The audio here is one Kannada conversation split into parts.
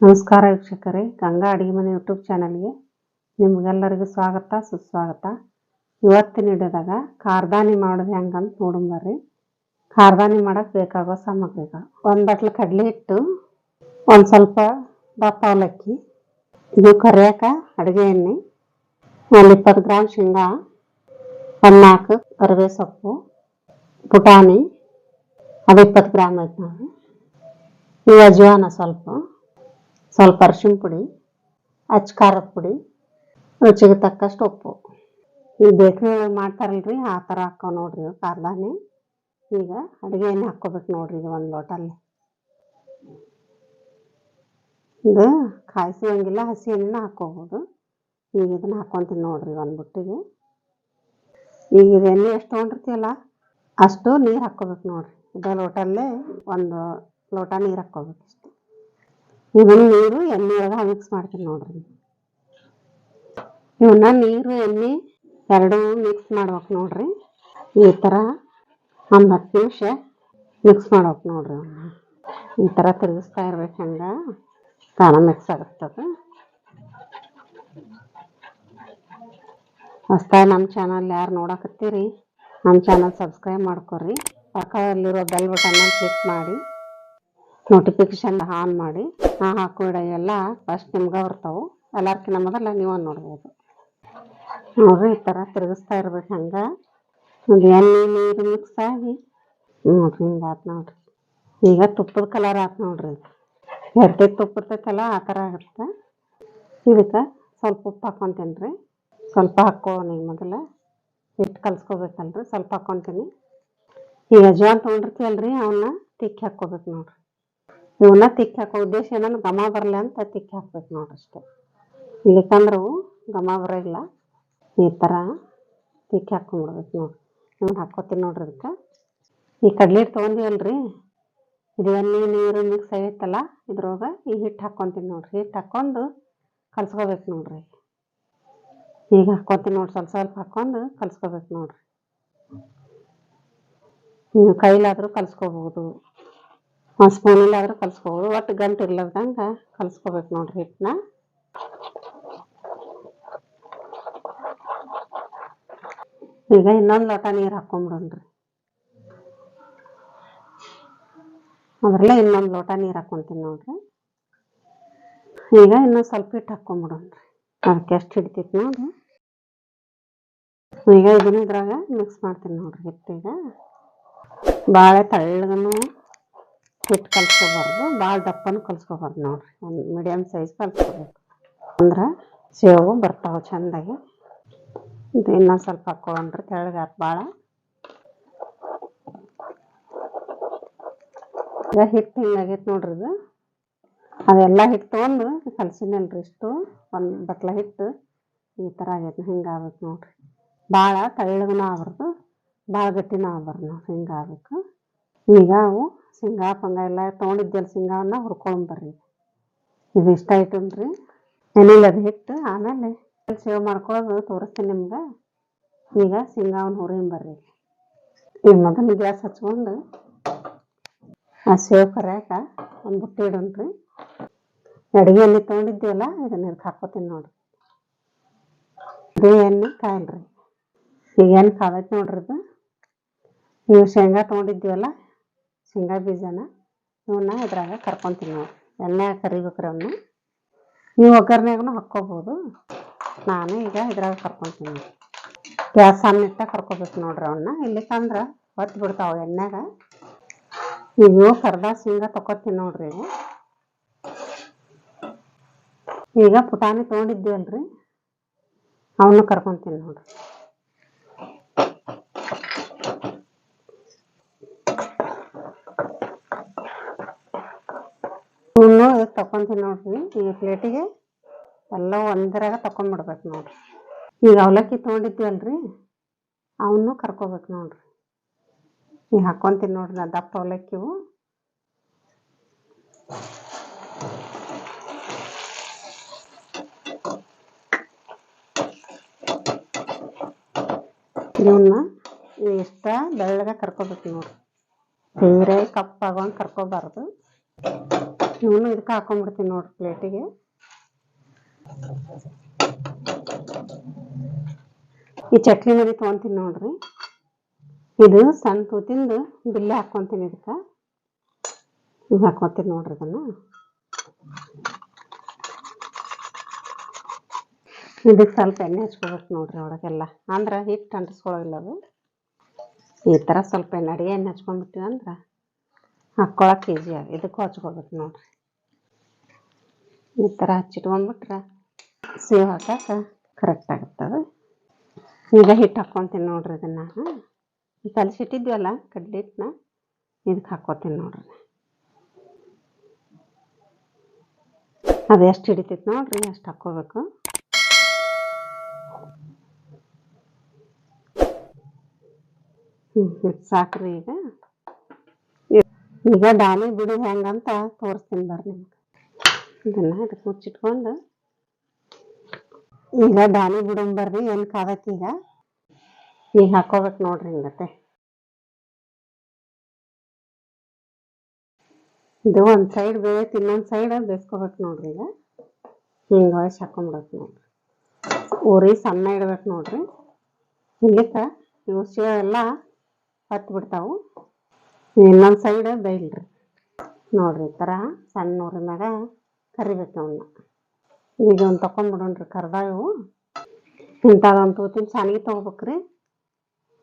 ನಮಸ್ಕಾರ ವೀಕ್ಷಕರೇ, ಗಂಗಾ ಅಡಿಗೆ ಮನೆ ಯೂಟ್ಯೂಬ್ ಚಾನಲ್ಗೆ ನಿಮ್ಗೆಲ್ಲರಿಗೂ ಸ್ವಾಗತ, ಸುಸ್ವಾಗತ. ಇವತ್ತಿನ ಹಿಡಿದಾಗ ಕಾರ್ದಾನಿ ಮಾಡೋದು ಹೆಂಗಂತ ನೋಡಂಬರ್ರಿ ಕಾರ್ದಾನಿ ಮಾಡಕ್ಕೆ ಬೇಕಾಗೋ ಸಾಮಗ್ರಿಗಳು. ಒಂದು ಬಟ್ಲು ಕಡಲೆ ಹಿಟ್ಟು, ಒಂದು ಸ್ವಲ್ಪ ದಪ್ಪ ಅವಲಕ್ಕಿ, ಇದು ಕರಿಯಾಕ, ಅಡುಗೆ ಎಣ್ಣೆ ಒಂದು ಇಪ್ಪತ್ತು ಗ್ರಾಮ್ ಶೇಂಗಾ, ಒಂದು ನಾಲ್ಕು ಕರಿಬೇ ಸೊಪ್ಪು ಪುಟಾಣಿ ಅದು ಇಪ್ಪತ್ತು ಗ್ರಾಮ್ ಐತೆ ನೋಡಿ ಇವು ಅಜ್ವಾನ ಸ್ವಲ್ಪ. ಸ್ವಲ್ಪ ಅರಿಶಿನ ಪುಡಿ ಅಚ್ಚ ಖಾರದ ಪುಡಿ, ರುಚಿಗೆ ತಕ್ಕಷ್ಟು ಉಪ್ಪು. ಈ ಬೇಕ್ರಿ ಮಾಡ್ತಾರಲ್ರಿ, ಆ ಥರ ಹಾಕೋ ನೋಡ್ರಿ ಇವು ಈಗ ಅಡುಗೆ ಎಣ್ಣೆ ಹಾಕ್ಕೋಬೇಕು ನೋಡ್ರಿ ಇದು ಒಂದು ಲೋಟಲ್ಲಿ. ಇದು ಕಾಯಿಸುವಂಗಿಲ್ಲ ಹಸಿ ಎಣ್ಣೆನ ಹಾಕ್ಕೋಬೋದು. ಈಗ ಇದನ್ನ ಹಾಕ್ಕೊಂತೀನಿ ನೋಡ್ರಿ ಒಂದು ಬುಟ್ಟಿಗೆ. ಈಗ ಎಣ್ಣೆ ಎಷ್ಟು ತೊಗೊಂಡಿರ್ತೀವಲ್ಲ ಅಷ್ಟು ನೀರು ಹಾಕ್ಕೋಬೇಕು ನೋಡ್ರಿ. ಇದೇ ಲೋಟಲ್ಲೇ ಒಂದು ಲೋಟ ನೀರು ಹಾಕ್ಕೋಬೇಕು ಇಷ್ಟು. ಇದನ್ನ ನೀರು, ಎಣ್ಣೆ ಒಳಗೆ ಮಿಕ್ಸ್ ಮಾಡ್ತೀನಿ ನೋಡ್ರಿ. ಇವನ್ನ ನೀರು, ಎಣ್ಣೆ ಎರಡೂ ಮಿಕ್ಸ್ ಮಾಡ್ಬೇಕು ನೋಡ್ರಿ. ಈ ಥರ ಒಂದು ಹತ್ತು ನಿಮಿಷ ಮಿಕ್ಸ್ ಮಾಡ್ಬೇಕು ನೋಡ್ರಿ. ಈ ಥರ ತಿರುಗಿಸ್ತಾ ಇರ್ಬೇಕು ಹಂಗೆ, ತಾನ ಮಿಕ್ಸ್ ಆಗುತ್ತದೆ. ಹೊಸ್ತಾಗಿ ನಮ್ಮ ಚಾನಲ್ ಯಾರು ನೋಡಕತ್ತೀರಿ, ನಮ್ಮ ಚಾನಲ್ ಸಬ್ಸ್ಕ್ರೈಬ್ ಮಾಡ್ಕೊರಿ. ಪಕ್ಕದಲ್ಲಿರೋ ಬೆಲ್ ಬಟನ್ನ ಕ್ಲಿಕ್ ಮಾಡಿ. ನೋಟಿಫಿಕೇಶನ್ ಆನ್ ಮಾಡಿ ನಾ ಹಾಕೋ ಎಲ್ಲ ಫಸ್ಟ್ ನಿಮ್ಗೆ ಬರ್ತಾವೆ. ಎಲ್ಲರ್ಕಿನ್ನ ಮೊದಲ ನೀವು ನೋಡ್ಬೋದು. ನೋಡ್ರಿ, ಈ ಥರ ತಿರುಗಿಸ್ತಾ ಇರ್ಬೇಕು ಹಂಗೆ. ಒಂದು ಎಣ್ಣೆ, ನೀರು ಮಿಕ್ಸ್ ಆಗಿ. ನೋಡ್ರಿ, ಹಿಂಗೆ ಆತು ನೋಡ್ರಿ. ಈಗ ತುಪ್ಪದ ಕಲರ್ ಆತು ನೋಡ್ರಿ. ಎರ್ತಿ ತುಪ್ಪ ಇರ್ತೈತಲ್ಲ, ಆ ಥರ ಆಗುತ್ತೆ ಇದಕ್ಕೆ ಸ್ವಲ್ಪ ಉಪ್ಪು ಹಾಕ್ಕೊಂತೀನಿ ರೀ ಸ್ವಲ್ಪ ಹಾಕ್ಕೋನಿ ಮೊದಲ. ಹಿಟ್ಟು ಕಲ್ಸ್ಕೊಬೇಕಲ್ರಿ, ಸ್ವಲ್ಪ ಹಾಕ್ಕೊಂತೀನಿ ಈಗ ಅಜ್ವಾನ್ ತೊಗೊಂಡಿರ್ತೀವಲ್ರಿ ಅವನ್ನ ತಿಕ್ಕಿ ಹಾಕ್ಕೋಬೇಕು ನೋಡ್ರಿ. ಇವನ್ನ ತಿಕ್ಕಿ ಹಾಕೋ ಉದ್ದೇಶ ಏನಂದ್ರೆ ಘಮ ಬರಲಿ ಅಂತ ತಿಕ್ಕಿ ಹಾಕ್ಬೇಕು ನೋಡ್ರಿ ಅಷ್ಟೇ. ಇಲ್ಲಿಕಂದ್ರೆ ಘಮ ಬರೋಲ್ಲ ಈ ಥರ ತಿಕ್ಕಿ ಹಾಕ್ಕೊಂಬಿಡ್ಬೇಕು ನೋಡ್ರಿ. ಇವನ್ನ ಹಾಕೋತೀನಿ ನೋಡ್ರಿ ಅದಕ್ಕೆ. ಈ ಕಡ್ಲೆ ತೊಗೊಂಡಿವಲ್ರಿ? ಇದು ನೀರು, ಮಿಕ್ಸ್ ಆಗೈತಲ್ಲ ಇದ್ರೊಳಗೆ ಈ ಹಿಟ್ಟು ಹಾಕ್ಕೊತೀನಿ ನೋಡ್ರಿ. ಹಿಟ್ಟು ಹಾಕ್ಕೊಂಡು ಕಲ್ಸ್ಕೋಬೇಕು ನೋಡ್ರಿ. ಈಗ ಹಾಕ್ಕೊತೀನಿ ನೋಡ್ರಿ, ಸ್ವಲ್ಪ ಸ್ವಲ್ಪ ಹಾಕ್ಕೊಂಡು ಕಲ್ಸ್ಕೋಬೇಕು ನೋಡ್ರಿ. ನೀವು ಕೈಲಾದರೂ ಕಲ್ಸ್ಕೋಬೋದು. ಒಂದು ಸ್ಪೂನಿಲ್ಲಾದ್ರೂ ಕಲ್ಸ್ಕೋಬೋದು. ಒಟ್ಟು ಗಂಟು ಇರ್ಲಾರ್ದಂಗೆ ಕಲ್ಸ್ಕೋಬೇಕು ನೋಡ್ರಿ ಹಿಟ್ಟನ್ನ ಈಗ ಇನ್ನೊಂದು ಲೋಟ ನೀರು ಹಾಕ್ಕೊಂಬಿಡೋಣ್ರಿ ಅದರಲ್ಲೇ ಇನ್ನೊಂದು ಲೋಟ ನೀರು ಹಾಕ್ಕೊಂತೀನಿ ನೋಡ್ರಿ. ಈಗ ಇನ್ನೊಂದು ಸ್ವಲ್ಪ ಹಿಟ್ಟು ಹಾಕೊಂಬಿಡೋಣ್ರಿ ಅದಕ್ಕೆ ಎಷ್ಟು ಹಿಡಿತೈತಿ ನೋಡ್ರಿ. ಈಗ ಇದನ್ನ ಇದ್ರಾಗ ಮಿಕ್ಸ್ ಮಾಡ್ತೀನಿ ನೋಡ್ರಿ ಈಗ ಭಾಳ ತೆಳ್ಳಗನು ಹಿಟ್ಟು ಕಲ್ಸ್ಕೊಬಾರ್ದು ಭಾಳ ದಪ್ಪನೂ ಕಲ್ಸ್ಕೊಬಾರ್ದು ನೋಡ್ರಿ. ಒಂದು ಮೀಡಿಯಮ್ ಸೈಜ್ ಕಲ್ಸ್ಕೊಬೇಕು. ಅಂದ್ರೆ ಸೇವು ಬರ್ತಾವೆ ಚೆಂದಾಗಿ. ಇದು ಇನ್ನೊಂದು ಸ್ವಲ್ಪ ಹಾಕ್ಕೊಂಡ್ರೆ ತೆಳ್ಳಗಾತು ಭಾಳ ಹಿಟ್ಟು ಹಿಂಗಾಗೈತೆ ನೋಡ್ರಿ ಇದು. ಅದೆಲ್ಲ ಹಿಟ್ಟು ತೊಗೊಂಡು ಕಲ್ಸಿನಲ್ರಿ ಇಷ್ಟು. ಒಂದು ಬಟ್ಲ ಹಿಟ್ಟು ಈ ಥರ ಆಗೈತೆ ಹಿಂಗೆ ಆಗ್ಬೇಕು ನೋಡ್ರಿ. ಭಾಳ ತೆಳ್ಳಗನೂ ಆಗ್ಬಾರ್ದು ಭಾಳ ಗಟ್ಟಿನೂ ಆಗ್ಬಾರ್ದು ನೋಡ್ರಿ ಹಿಂಗೆ ಆಗ್ಬೇಕು. ಈಗ ಅವು ಶೇಂಗಾ ಪಂಗ ಎಲ್ಲ ತೊಗೊಂಡಿದ್ದೆಲ್ಲ ಶೇಂಗಾವನ್ನ ಹುರ್ಕೊಂಬರ್ರಿ ಇದು ಇಷ್ಟ ಐಟನ್ರಿ ಏನಿಲ್ಲ ಅದು ಹಿಟ್ಟು? ಆಮೇಲೆ ಸೇವ್ ಮಾಡ್ಕೊಳ್ಳೋದು ತೋರಿಸ್ತೀನಿ ನಿಮ್ಗೆ. ಈಗ ಶೇಂಗಾವನ್ನು ಹುರಿನ್ ಬರ್ರಿ. ಈಗ ಮೊದಲು ಗ್ಯಾಸ್ ಹಚ್ಕೊಂಡು ಆ ಸೇವ್ ಕರ್ಯಾಕ ಒಂದು ಬುಟ್ಟಿ ಇಡೋಣ್ರಿ ಅಡುಗೆಯಲ್ಲಿ ತೊಗೊಂಡಿದ್ದೀವಲ್ಲ ಇದನ್ನ ಇದಕ್ಕೆ ಹಾಕೋತೀನಿ ನೋಡ್ರಿ ಇದು ಎಣ್ಣೆ ಕಾಯಲ್ರಿ. ಈಗ ಎಣ್ಣೆ ಕಾದೈತೆ ನೋಡ್ರಿ ಇದು. ನೀವು ಶೇಂಗಾ ತೊಗೊಂಡಿದ್ದೀವಲ್ಲ? ಶೇಂಗಾ ಬೀಜನ ಇವನ್ನ ಇದ್ರಾಗ ಕರ್ಕೊಂತೀನಿ ನಾವು. ಎಣ್ಣೆ ಕರಿಬೇಕ್ರಿ ಅವನ್ನ ನೀವು ಒಗ್ಗರಣೆಗೂ ಹಾಕ್ಕೋಬೋದು. ನಾನು ಈಗ ಇದ್ರಾಗ ಕರ್ಕೊಂತೀನಿ. ಗ್ಯಾಸ್ ಸಣ್ಣ ಇಟ್ಟ ಕರ್ಕೋಬೇಕು ನೋಡ್ರಿ ಅವನ್ನ ಇಲ್ಲಿಕಂದ್ರೆ ಹೊತ್ತು ಬಿಡ್ತಾವ ಎಣ್ಣೆಗ. ಈಗ ಕರ್ದ ಶೇಂಗಾ ತಕೋತೀನಿ ನೋಡ್ರಿ ಈಗ. ಈಗ ಪುಟಾಣಿ ತೊಗೊಂಡಿದ್ದೀವಲ್ರಿ. ಅವನ್ನ ಕರ್ಕೊಂತೀನಿ ನೋಡ್ರಿ. ಇವನು ತಕೊಂತೀನಿ ನೋಡ್ರಿ. ಈ ಪ್ಲೇಟಿಗೆ ಎಲ್ಲ ಒಂದರಾಗ ತಕೊಂಡ್ಬಿಡ್ಬೇಕು ನೋಡ್ರಿ. ಈಗ ಅವಲಕ್ಕಿ ತೊಗೊಂಡಿದ್ದೀವಲ್ರಿ ಅವನ್ನೂ ಕರ್ಕೋಬೇಕು ನೋಡ್ರಿ. ಈಗ ಹಾಕ್ಕೊಂತೀನಿ ನೋಡ್ರಿ ನಾ ದಪ್ಪ ಅವಲಕ್ಕಿವು. ಇವನ್ನ ಇಷ್ಟ ಬೆಳ್ಳಗೆ ಕರ್ಕೋಬೇಕು ನೋಡ್ರಿ. ತೀರೆ ಕಪ್ಪಾಗೋಂಗೆ ಕರ್ಕೋಬಾರ್ದು. ಇವನು ಇದಕ್ಕೆ ಹಾಕೊಂಡ್ಬಿಡ್ತೀನಿ ನೋಡ್ರಿ ಪ್ಲೇಟಿಗೆ. ಈ ಚಟ್ನಿ ಮರಿ ತೊಗೊಂತೀನಿ ನೋಡ್ರಿ. ಇದು ಸಣ್ಣ ತೂತಿಂದು ಬಿಲ್ಲೆ ಹಾಕ್ಕೊತೀನಿ ಇದಕ್ಕೆ. ಈಗ ಹಾಕ್ಕೊತೀನಿ ನೋಡ್ರಿ ಇದನ್ನ. ಇದಕ್ಕೆ ಸ್ವಲ್ಪ ಎಣ್ಣೆ ಹಚ್ಕೋಬೇಕು ನೋಡ್ರಿ ಒಳಗೆಲ್ಲ. ಅಂದ್ರೆ ಹಿಟ್ಟು ಅಂಟಿಸ್ಕೊಳ್ಳೋದಿಲ್ಲ ಅದು. ಈ ಥರ ಸ್ವಲ್ಪ ಎಣ್ಣೆ ಅಡುಗೆ ಎಣ್ಣೆ ಹಚ್ಕೊಂಡ್ಬಿಟ್ಟಿವಿ ಅಂದ್ರೆ. ಹಾಕ್ಕೊಳಕ್ಕೆ ಈಜಿ ಆಗಿ ಇದಕ್ಕೂ ಹಚ್ಕೋಬೇಕು ನೋಡ್ರಿ ಈ ಥರ ಹಚ್ಚಿಟ್ಕೊಂಡ್ಬಿಟ್ರೆ ಸೇವ್ ಹಾಕಕ್ಕೆ ಕರೆಕ್ಟ್ ಆಗುತ್ತದೆ ಈಗ ಹಿಟ್ಟು ಹಾಕ್ಕೊತೀನಿ ನೋಡ್ರಿ ಇದನ್ನ ಈ ಕಲಸಿಟ್ಟಿದ್ವಲ್ಲ ಕಡ್ಲೆ ಹಿಟ್ಟನ್ನ ಇದಕ್ಕೆ ಹಾಕ್ಕೊತೀನಿ ನೋಡ್ರಿ. ಅದು ಎಷ್ಟು ಹಿಡಿತೈತೆ ನೋಡ್ರಿ ಅಷ್ಟು ಹಾಕ್ಕೋಬೇಕು ಹ್ಞೂ ಸಾಕ್ರಿ ಈಗ. ಈಗ ಡಾಲಿ ಬಿಡು ಹೆಂಗಂತ ತೋರಿಸ್ತೀನಿ ಬರ್ರಿ ನಿಮ್ಗೆ. ಇದನ್ನ ಇದಕ್ಕೆ ಮುಚ್ಚಿಟ್ಕೊಂಡು ಈಗ ಡಾಲಿ ಬಿಡೋಣ ಬರ್ರಿ ಏನು ಈಗ. ಈಗ ಹಾಕೋಬೇಕು ನೋಡ್ರಿ ಹಿಂಗತ್ತೆ. ಇದು ಒಂದು ಸೈಡ್ ಬೇಯೈತಿ, ಇನ್ನೊಂದು ಸೈಡ್ ಬೇಸ್ಕೋಬೇಕು ನೋಡ್ರಿ ಈಗ. ಹಿಂಗೆ ವಯಸ್ಸು ಹಾಕೊಂಬಿಡಬೇಕು ನೋಡ್ರಿ. ಉರಿ ಸಣ್ಣ ಇಡ್ಬೇಕು ನೋಡ್ರಿ. ಇಲ್ಲಿಕ್ಕ ಇವು ಎಲ್ಲ ಹತ್ತು ಬಿಡ್ತಾವು ಇನ್ನೊಂದು ಸೈಡ್ ಬೇಯಿಲ್ರಿ ನೋಡ್ರಿ ಈ ಥರ ಸಣ್ಣ ಮ್ಯಾಗ ಕರಿಬೇಕು ಅವನ್ನ ಈಗ ಒಂದು ತೊಗೊಂಡ್ಬಿಡೋಣ್ರಿ ಕರ್ದಾವು ಇಂಥದೊಂದು ತೂತಿನ ಸಾನಿಗೆ ತೊಗೋಬೇಕ್ರಿ.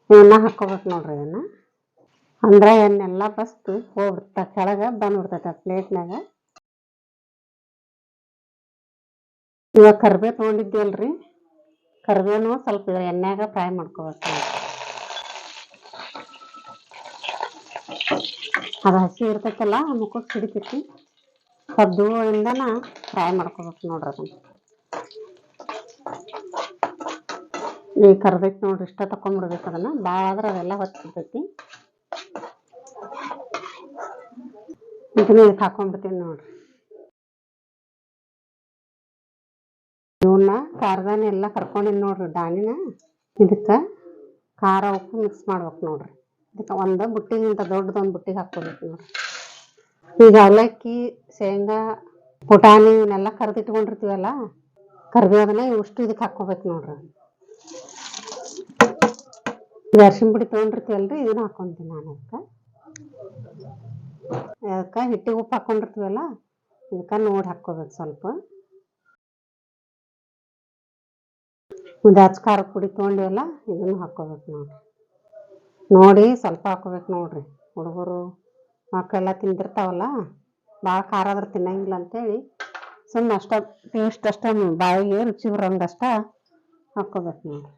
ಇವನ್ನ ಹಾಕ್ಕೋಬೇಕು ನೋಡ್ರಿ ಇದನ್ನ ಅಂದ್ರೆ ಎಣ್ಣೆಲ್ಲ ಫಸ್ಟ್ ಹೋಗ್ಬಿಡ್ತ, ಕೆಳಗೆ ಬಂದ್ಬಿಡ್ತೈತೆ ಪ್ಲೇಟ್ನಾಗ ಇವಾಗ ಕರ್ಬೇವು ತೊಗೊಂಡಿದ್ದೀವಲ್ರಿ ಕರ್ಬೇವು ಸ್ವಲ್ಪ ಎಣ್ಣೆಗೆ ಫ್ರೈ ಮಾಡ್ಕೋಬೇಕು ಅದು ಹಸಿ ಇರ್ತೈತಲ್ಲ ಮುಖಕ್ಕೆ ಸಿಡಿತೈತಿ ಕದ್ದುವಿಂದನ ಫ್ರೈ ಮಾಡ್ಕೋಬೇಕು ನೋಡ್ರಿ ಅದನ್ನ. ಈ ಕರ್ದೈತಿ ನೋಡ್ರಿ ಇಷ್ಟ ತಕೊಂಡ್ಬಿಡ್ಬೇಕು ಅದನ್ನ. ಭಾಳ ಆದ್ರೆ ಅದೆಲ್ಲ ಹೊತ್ತಿರ್ತೈತಿ ಇದನ್ನ ಇದಕ್ಕೆ ಹಾಕೊಂಡ್ಬಿಡ್ತೀನಿ ನೋಡ್ರಿ. ಇವನ್ನ ಖಾರದಾನ ಎಲ್ಲ ಕರ್ಕೊಂಡಿನಿ ನೋಡ್ರಿ ದಾನಿನ ಇದಕ್ಕೆ ಖಾರ, ಉಪ್ಪು ಮಿಕ್ಸ್ ಮಾಡ್ಬೇಕು ನೋಡ್ರಿ. ಇದಕ್ಕೆ ಒಂದು ಬುಟ್ಟಿಗಿಂತ ದೊಡ್ಡದೊಂದು ಬುಟ್ಟಿಗೆ ಹಾಕ್ಕೋಬೇಕು ನೋಡಿ. ಈಗ ಅವಲಕ್ಕಿ, ಶೇಂಗಾ, ಪುಟಾಣಿ ಇವನ್ನೆಲ್ಲ ಕರೆದಿಟ್ಕೊಂಡಿರ್ತೀವಲ್ಲ ಕರ್ಬೇವನ್ನ ಇಷ್ಟು ಇದಕ್ಕೆ ಹಾಕ್ಕೋಬೇಕು ನೋಡ್ರಿ. ಈಗ ಅರ್ಶಿನ ಪುಡಿ ತೊಗೊಂಡಿರ್ತೀವಲ್ರಿ, ಇದನ್ನ ಹಾಕೊಂತೀನಿ ನಾನು ಅದಕ್ಕೆ. ಅದಕ್ಕೆ ಹಿಟ್ಟಿಗೆ ಉಪ್ಪು ಹಾಕೊಂಡಿರ್ತೀವಲ್ಲ, ಇದಕ್ಕೆ ನೋಡಿ ಹಾಕ್ಕೋಬೇಕು ಸ್ವಲ್ಪ. ಒಂದು ಹಚ್ಚ ಖಾರ ಪುಡಿ ತೊಗೊಂಡಿವಲ್ಲ, ಇದನ್ನು ಹಾಕ್ಕೋಬೇಕು ನೋಡ್ರಿ. ನೋಡಿ ಸ್ವಲ್ಪ ಹಾಕೋಬೇಕು ನೋಡ್ರಿ ಹುಡುಗರು. ಮಕ್ಕಳೆಲ್ಲ ತಿಂದಿರ್ತಾವಲ್ಲ ಭಾಳ ಖಾರ ಆದ್ರೆ ತಿನ್ನಂಗಿಲ್ಲ ಅಂತೇಳಿ ಸುಮ್ಮನೆ ಅಷ್ಟ ಟೇಸ್ಟ್ ಅಷ್ಟೇ ಬಾಯಿಗೆ ರುಚಿ ಬರೋಂಗಷ್ಟ ಹಾಕೋಬೇಕು ನೋಡ್ರಿ.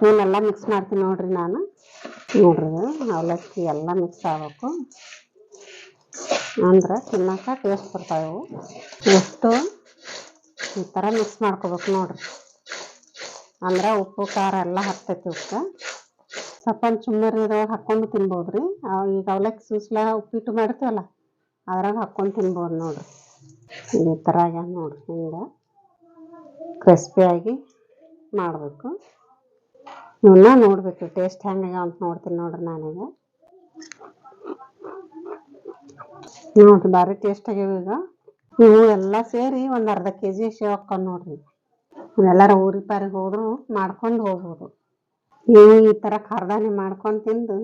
ಇವನ್ನೆಲ್ಲ ಮಿಕ್ಸ್ ಮಾಡ್ತೀನಿ ನೋಡ್ರಿ ನಾನು. ನೋಡ್ರಿ, ಅವಲಕ್ಕಿ ಎಲ್ಲ ಮಿಕ್ಸ್ ಆಗ್ಬೇಕು. ಅಂದ್ರೆ ತಿನ್ನಕ ಟೇಸ್ಟ್ ಬರ್ತಾವೆ ಇವು. ಎಷ್ಟು ಈ ಥರ ಮಿಕ್ಸ್ ಮಾಡ್ಕೋಬೇಕು ನೋಡ್ರಿ. ಅಂದ್ರೆ ಉಪ್ಪು, ಖಾರ ಎಲ್ಲ ಹತ್ತೈತಿ ಉಪ್ಪು ಸಪ್ಪನ್ ಚುಮ್ಮರಿ ಇದ್ರೊಳಗೆ ಹಾಕ್ಕೊಂಡು ತಿನ್ಬೋದು ರೀ ಈಗ ಅವಲಕ್ಕಿ ಸೂಸ್ಲ ಉಪ್ಪಿಟ್ಟು ಮಾಡ್ತೀವಲ್ಲ ಅದ್ರಾಗ ಹಾಕ್ಕೊಂಡು ತಿನ್ಬೋದು ನೋಡ್ರಿ. ಈ ಥರ ಆಗ್ಯಾವ ನೋಡ್ರಿ, ಹಿಂಗೆ ಕ್ರಿಸ್ಪಿಯಾಗಿ ಮಾಡಬೇಕು. ಇವನ್ನ ನೋಡ್ಬೇಕು ಟೇಸ್ಟ್ ಹೆಂಗಾಗ್ಯಾವ ಅಂತ ನೋಡ್ತೀನಿ ನೋಡ್ರಿ ನಾನೀಗ. ನೋಡ್ರಿ, ಭಾರಿ ಟೇಸ್ಟ್ ಆಗ್ಯಾವ ಈಗ. ಇವು ಎಲ್ಲ ಸೇರಿ ಒಂದು ಅರ್ಧ ಕೆ ಜಿ ಶೇವ್ ಹಾಕೊಂಡು ನೋಡ್ರಿ. ಎಲ್ಲಾರ ಊರಿ ಪಾರಿಗೆ ಹೋದ್ರು ಮಾಡ್ಕೊಂಡು ಹೋಗ್ಬೋದು. ನೀವು ಈ ಥರ ಖಾರದಾನೆ ಮಾಡ್ಕೊಂಡು ತಿಂದು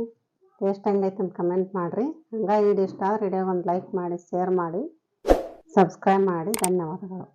ಟೇಸ್ಟ್ ಹೆಂಗೈತೆ ಅಂತ ಕಮೆಂಟ್ ಮಾಡಿರಿ. ಹಂಗೆ ಆದ್ರೆ ವಿಡಿಯೋ ಒಂದು ಲೈಕ್ ಮಾಡಿ ಶೇರ್ ಮಾಡಿ ಸಬ್ಸ್ಕ್ರೈಬ್ ಮಾಡಿ. ಧನ್ಯವಾದಗಳು.